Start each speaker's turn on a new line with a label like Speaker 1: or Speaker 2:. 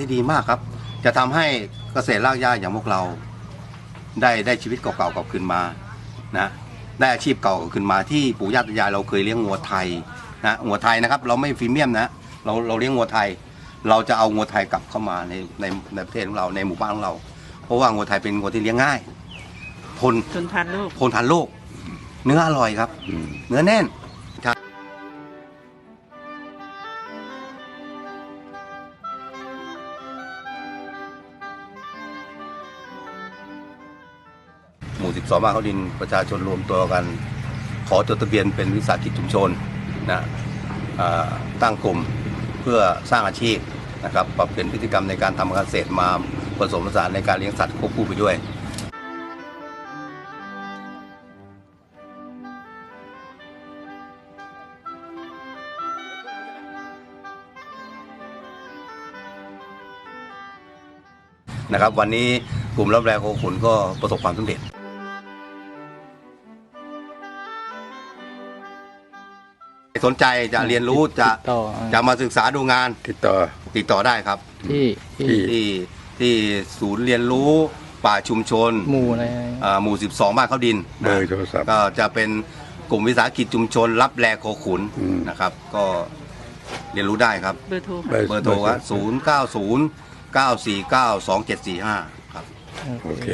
Speaker 1: ที่ดีมากครับ จะทำให้เกษตรรากหญ้าอย่างพวกเรา ได้ได้ชีวิตเก่าๆกลับคืนมานะได้อาชีพเก่ากลับคืนมาที่ปู่ย่าตายายเราเคยเลี้ยงงัวไทยนะงัวไทยนะครับ เราไม่ฟรีเมียมนะเราเราเลี้ยงงัวไทย เราจะเอางัวไทยกลับเข้ามาในในในประเทศของเราในหมู่บ้านของเรา เพราะว่างัวไทยเป็นงัวที่เลี้ยงง่ายทน
Speaker 2: จนทานลูก
Speaker 1: ทนทานโรคเนื้ออร่อยครับ เนื้อแน่น มู่ 12บ้านเขาดินประชาชนรวมตัวกัน ขอจดทะเบียนเป็นวิสาหกิจชุมชนนะตั้งกลุ่มเพื่อสร้างอาชีพนะครับปรับเปลี่ยนพฤติกรรมในการทำเกษตรมาผสมผสานในการเลี้ยงสัตว์ควบคู่ไปด้วยนะครับวันนี้กลุ่มรับแรงโคขุนก็ประสบความสำเร็จ สนใจจะเรียนรู้จะ
Speaker 3: ติดต่อ
Speaker 1: จะมาศึกษาดูงาน
Speaker 4: ติดต่อ
Speaker 1: ติดต่อได้ครับ
Speaker 3: ที่ที่
Speaker 4: ที่
Speaker 1: ที่ที่ศูนย์เรียนรู้ป่าชุมชน
Speaker 3: หมู่อะไร
Speaker 1: อ่าหมู่ 12 บ้านเขาดิน
Speaker 4: เบอร์โทรศัพท์
Speaker 1: ก็จะเป็นกลุ่มวิสาหกิจชุมชน รับแลโคขุน
Speaker 4: อืม
Speaker 1: นะครับ ก็เรียนรู้ได้ครับ
Speaker 2: เบอร์โทร
Speaker 4: เบอร์
Speaker 1: เบอร์โทรว่า0 9 0 9 4 9 2 7 4 5 ครับ
Speaker 4: โอเค